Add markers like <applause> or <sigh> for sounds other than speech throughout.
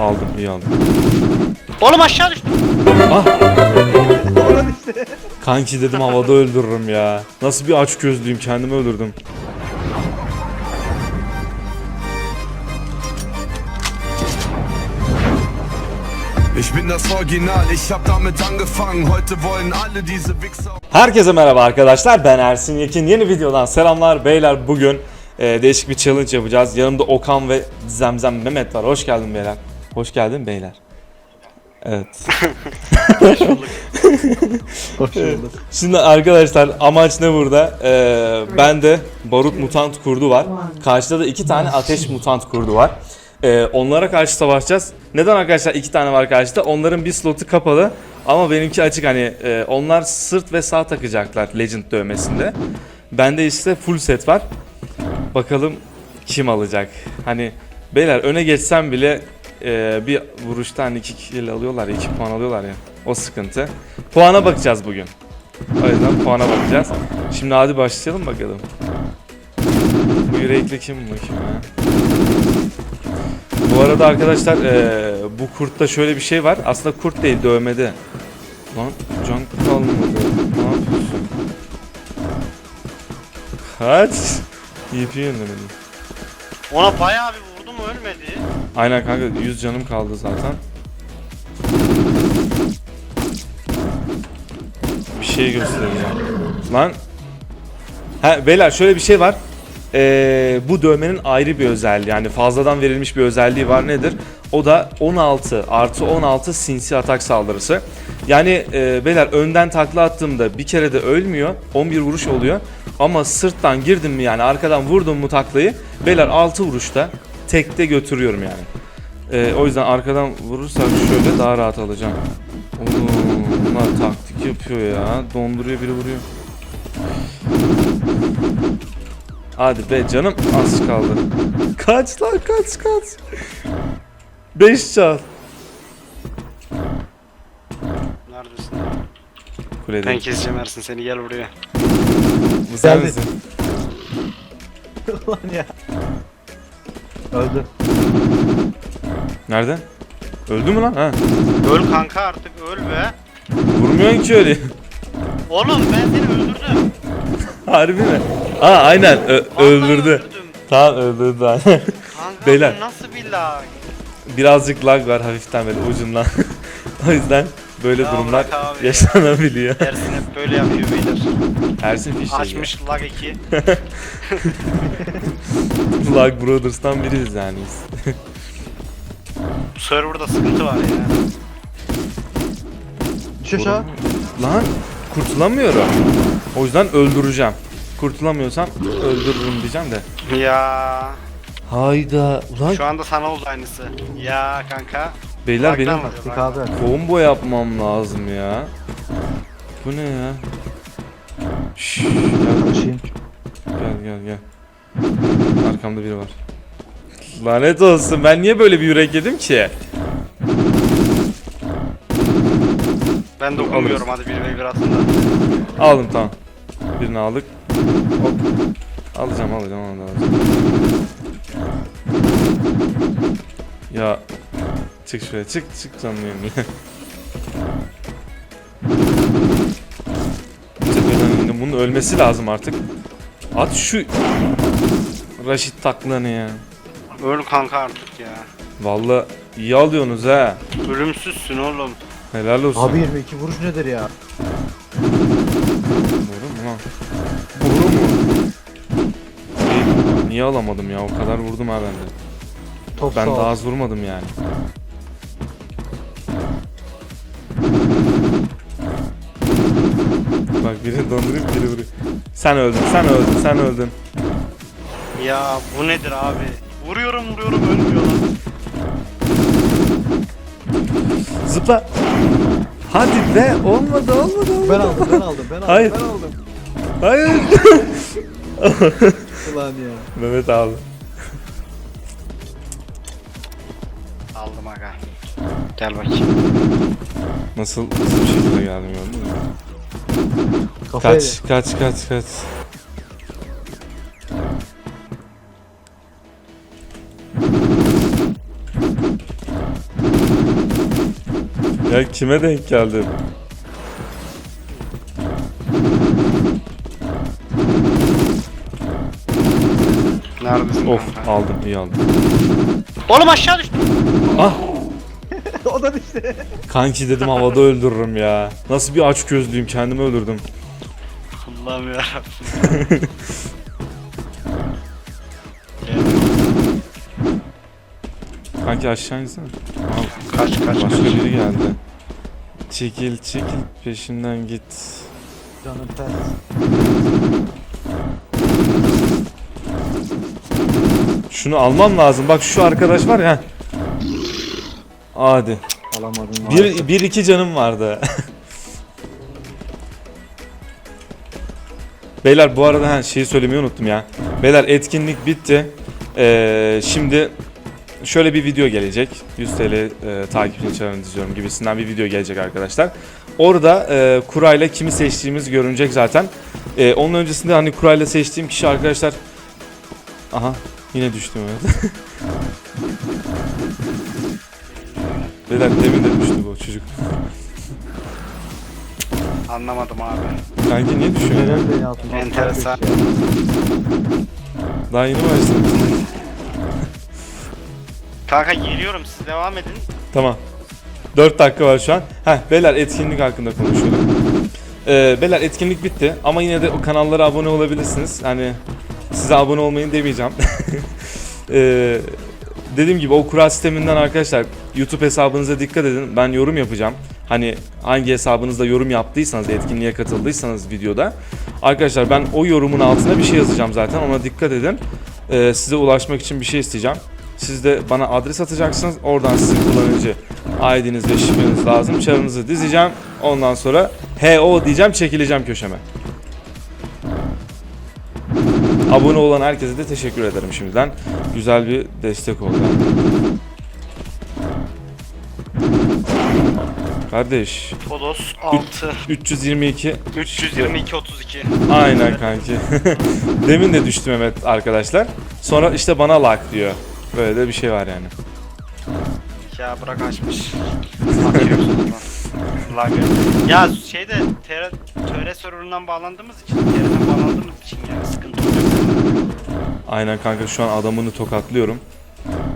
Aldım iyi aldım. Oğlum aşağı düştüm. Ah işte. kanki dedim havada öldürürüm ya. Nasıl bir aç gözlüyüm kendimi öldürdüm. Ich bin das Original, ich hab damit angefangen. Heute wollen alle diese Wichser. Herkese merhaba arkadaşlar ben Ersin Yekin. Yeni videodan selamlar beyler. Bugün e, değişik bir challenge yapacağız. Yanımda Okan ve Zemzem Mehmet var. Hoş geldin beyler. Hoş geldin beyler. Evet. Hoş bulduk. Şimdi arkadaşlar amaç ne burada? Ee, bende barut mutant kurdu var. Karşıda da iki tane ateş mutant kurdu var. Ee, onlara karşı savaşacağız. Neden arkadaşlar iki tane var karşıda? Onların bir slotu kapalı ama benimki açık hani e, onlar sırt ve sağ takacaklar Legend dövmesinde. Bende ise full set var. Bakalım kim alacak? Hani beyler öne geçsem bile e, bir vuruştan iki kill alıyorlar ya, iki puan alıyorlar ya. O sıkıntı. Puana bakacağız bugün. O yüzden puana bakacağız. Şimdi hadi başlayalım bakalım. Bu yürekli kim ya? Bu arada arkadaşlar eee, bu kurtta şöyle bir şey var. Aslında kurt değil dövmede. Lan can kalmadı. Ne yapıyorsun? Kaç? <laughs> EP yönlemedim. Ona bayağı bir vurdum ölmedi. Aynen kanka 100 canım kaldı zaten. Bir şey göstereceğim. Lan. Ha beyler şöyle bir şey var. Ee, bu dövmenin ayrı bir özelliği yani fazladan verilmiş bir özelliği var nedir? O da 16 artı 16 sinsi atak saldırısı. Yani e, beyler önden takla attığımda bir kere de ölmüyor 11 vuruş oluyor. Ama sırttan girdim mi yani arkadan vurdum mu taklayı beyler 6 vuruşta tekte götürüyorum yani. Ee, o yüzden arkadan vurursak şöyle daha rahat alacağım. Oo, bunlar taktik yapıyor ya. Donduruyor biri vuruyor. Hadi be canım az kaldı. Kaç lan kaç kaç. 5 çal. Neredesin? Kulede. Ben keseceğim Ersin seni gel buraya. Bu sen Geldi. misin? <laughs> Ulan ya. Öldü. Nerede? Öldü mü lan? Ha. Öl kanka artık öl be. Vurmuyorsun ki öyle. Oğlum ben seni öldürdüm. Harbi mi? Aa aynen ö- Vallahi öldürdü. öldürdüm. Tamam öldürdü aynen. Kanka Beyler. bu nasıl bir lag? Birazcık lag var hafiften böyle ucundan. <laughs> o yüzden böyle Ya durumlar bırak abi ya. yaşanabiliyor. Ersin hep böyle yapıyor beyler. Ersin Fish Açmış lag 2. <laughs> Lag Brothers'tan biriyiz yani biz. Serverda sıkıntı var ya. Düş aşağı. Lan kurtulamıyorum. O yüzden öldüreceğim. Kurtulamıyorsam öldürürüm diyeceğim de. Ya Hayda. Ulan şu anda sana oldu aynısı. Ya kanka. Beyler benim lag'dan. abi. combo yapmam lazım ya. Bu ne ya? Şşş, gel, gel gel gel. Arkamda biri var. Lanet olsun ben niye böyle bir yürek yedim ki? Ben dokunmuyorum hadi bir ve bir atında. Aldım tamam. Birini aldık. Hop. Alacağım alacağım onu da alacağım. Ya çık şuraya çık çık canlı yayına. <laughs> Tepeden indim. Bunun ölmesi lazım artık. At şu Raşit taklanı ya. Öl kanka artık ya. Vallahi iyi alıyorsunuz ha. Ölümsüzsün oğlum. Helal olsun. Abi 22 vuruş nedir ya? Doğru mu lan? Doğru mu? Niye alamadım ya? O kadar vurdum ha ben de. Top Ben sağ daha az vurmadım yani. Bak biri donduruyor biri vuruyor. Sen öldün, sen öldün, sen öldün. Ya bu nedir abi? Vuruyorum vuruyorum ölmüyor lan. Zıpla. Hadi be, olmadı, olmadı, olmadı. Ben aldım ben aldım ben aldım Hayır. ben aldım. Hayır. <laughs> Ulan ya. Mehmet abi. Aldım aga. Gel bakayım. Nasıl hızlı bir şekilde geldim gördün mü? Kafaya Kaç, kaç, kaç, kaç. Ya kime denk geldi? Neredesin Of kanka? aldım iyi aldım. Oğlum aşağı düştüm. Ah da işte. <laughs> kanki dedim havada öldürürüm ya. Nasıl bir aç gözlüyüm kendimi öldürdüm. Allah'ım yarabbim. <laughs> Kanki aşağı insene. Aa, Kaç kaç kaç. başka biri geldi. Çekil çekil peşinden git. Canım ters. Şunu almam lazım. Bak şu arkadaş var ya. Hadi. Alamadım. Bir, bir iki canım vardı. Beyler bu arada ha, şeyi söylemeyi unuttum ya. Beyler etkinlik bitti. Ee, şimdi şöyle bir video gelecek. 100 TL e, takipçini challenge diziyorum gibisinden bir video gelecek arkadaşlar. Orada e, kurayla kimi seçtiğimiz görünecek zaten. E, onun öncesinde hani kurayla seçtiğim kişi arkadaşlar... Aha yine düştüm evet. <laughs> Beyler demin de düştü bu çocuk. Anlamadım abi. Kanki niye düşüyorsun ya? Neden beni atın? Enteresan. Daha yeni başladım. Kanka geliyorum siz devam edin. Tamam. 4 dakika var şu an. Heh, beyler etkinlik hakkında konuşuyorum. Ee, beyler etkinlik bitti ama yine de o kanallara abone olabilirsiniz. Hani size abone olmayın demeyeceğim. <laughs> ee, dediğim gibi o kura sisteminden arkadaşlar YouTube hesabınıza dikkat edin. Ben yorum yapacağım. Hani hangi hesabınızda yorum yaptıysanız, etkinliğe katıldıysanız videoda. Arkadaşlar ben o yorumun altına bir şey yazacağım zaten. Ona dikkat edin. Ee, size ulaşmak için bir şey isteyeceğim. Siz de bana adres atacaksınız. Oradan sizin kullanıcı ID'niz ve şifreniz lazım. Çarınızı dizeceğim. Ondan sonra HO diyeceğim çekileceğim köşeme. Abone olan herkese de teşekkür ederim şimdiden. Güzel bir destek oldu. Kardeş Todos 6 322 322 32. Aynen kanki. <laughs> Demin de düştü Mehmet arkadaşlar. Sonra işte bana lak diyor. Böyle de bir şey var yani. Ya bırak açmış. Ya şeyde TR, TR serverından bağlandığımız için, TR'den bağlandığımız için yani sıkıntı. Aynen kanka şu an adamını tokatlıyorum.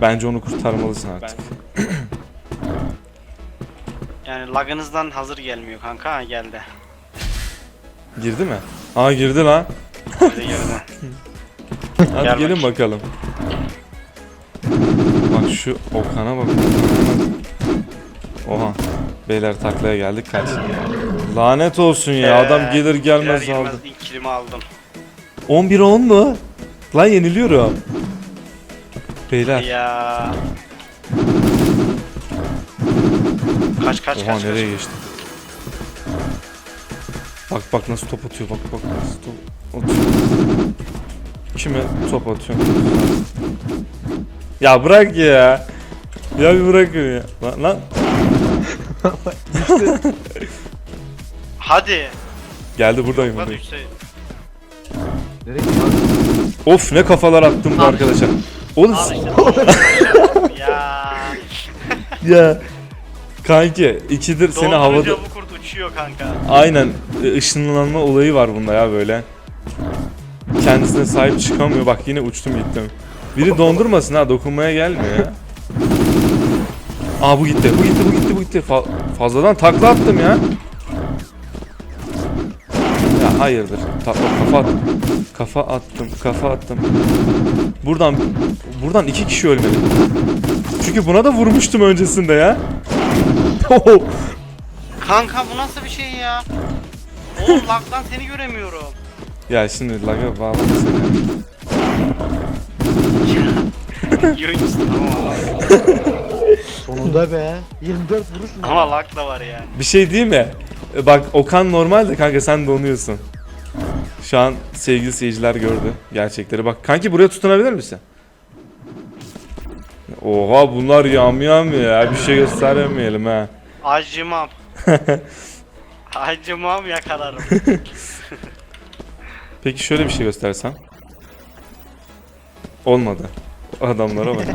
Bence onu kurtarmalısın artık. <clears throat> Yani lagınızdan hazır gelmiyor kanka ha geldi. Girdi mi? Aa girdi lan. Geldi. <laughs> Hadi Gel gelin bakayım. bakalım. Bak şu Okan'a bak. Oha. Beyler taklaya geldik kaç. Lanet olsun ya adam Ee, gelir gelmez aldı. ilk kilimi aldım. 11 10 mu? Lan yeniliyorum. Beyler. Ya. Kaç kaç Oha kaç nereye kaç. geçti? Bak bak nasıl top atıyor bak bak nasıl top atıyor. Kime top atıyor? Ya bırak ya. Ya bir bırakın ya. Lan, lan. Hadi. Geldi buradayım Hadi. Nereye gidiyorsun? Of ne kafalar attım bu arkadaşa. Oğlum <laughs> ya. ya. Kanki ikidir seni havada... Bu kurt uçuyor kanka. Aynen e, ışınlanma olayı var bunda ya böyle. Kendisine sahip çıkamıyor. Bak yine uçtum gittim. Biri dondurmasın ha dokunmaya gelmiyor ya. Aa bu gitti. Bu gitti, bu gitti, bu gitti. Fa- fazladan takla attım ya. Hayırdır. Ta- kafa attım. Kafa attım, kafa attım. Buradan buradan iki kişi ölmeli. Çünkü buna da vurmuştum öncesinde ya. <laughs> Kanka bu nasıl bir şey ya? Oğlum <laughs> lagdan seni göremiyorum. ya şimdi laga bağladı seni. Yürüyünsün tamam. Sonunda be. 24 vuruş mu? Ama lag da var yani. Bir şey değil mi? E, Bak Okan normal de kanka sen donuyorsun. Şu an sevgili seyirciler gördü gerçekleri. Bak kanki buraya tutunabilir misin? Oha bunlar yamyam ya. Bir şey gösteremeyelim ha. Acımam. <laughs> Acımam yakalarım. <laughs> Peki şöyle bir şey göstersem. Olmadı. Adamlara bak. <laughs>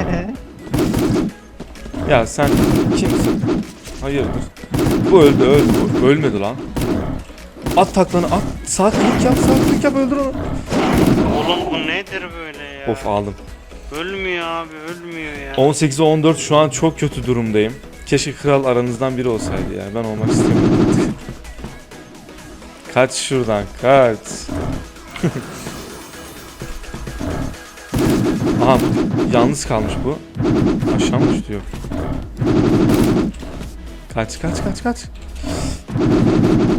ya sen kimsin? Hayırdır? Bu öldü öldü. Ölmedi lan. At taklanı at. Sağ klik yap sağ klik yap öldür onu. Oğlum bu nedir böyle ya? Of aldım. Ölmüyor abi ölmüyor ya. 18'e 14 şu an çok kötü durumdayım. Keşke kral aranızdan biri olsaydı ya. Ben olmak istemiyorum. <laughs> kaç şuradan kaç. <laughs> Aha yalnız kalmış bu. Aşağı mı düştü yok. Kaç kaç kaç kaç.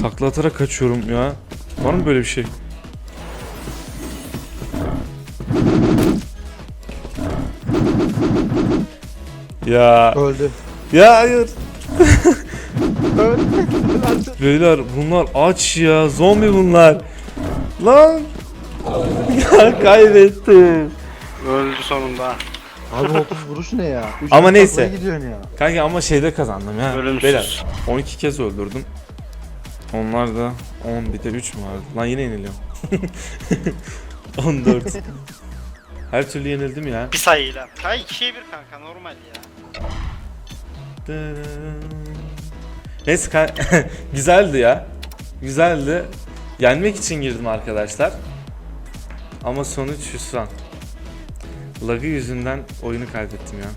Takla atarak kaçıyorum ya. Var mı böyle bir şey? Ya Öldü. ya hayır. <laughs> Öldü. <laughs> Beyler bunlar aç ya. Zombi bunlar. Lan. <laughs> ya kaybettim. Öldü sonunda. Abi 30 vuruş ne ya? Üç Ama neyse. gidiyorsun ya. Kanka ama şeyde kazandım ya. Ölümsüz. Beyler 12 kez öldürdüm. Onlar da 10 bir de 3 mü vardı? Lan yine yeniliyorum. <laughs> 14. <laughs> Her türlü yenildim ya. Bir sayıyla. Kay ikiye bir kanka normal ya. Neyse kan- <laughs> güzeldi ya. Güzeldi. Yenmek için girdim arkadaşlar. Ama sonuç hüsran. Lagı yüzünden oyunu kaybettim ya.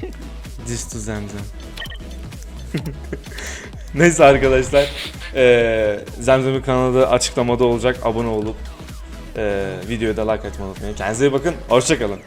<laughs> This to Zemzem. <laughs> Neyse arkadaşlar. Eee Zemzem'in kanalı da açıklamada olacak. Abone olup eee videoya da like atmayı unutmayın. Kendinize iyi bakın. Hoşçakalın.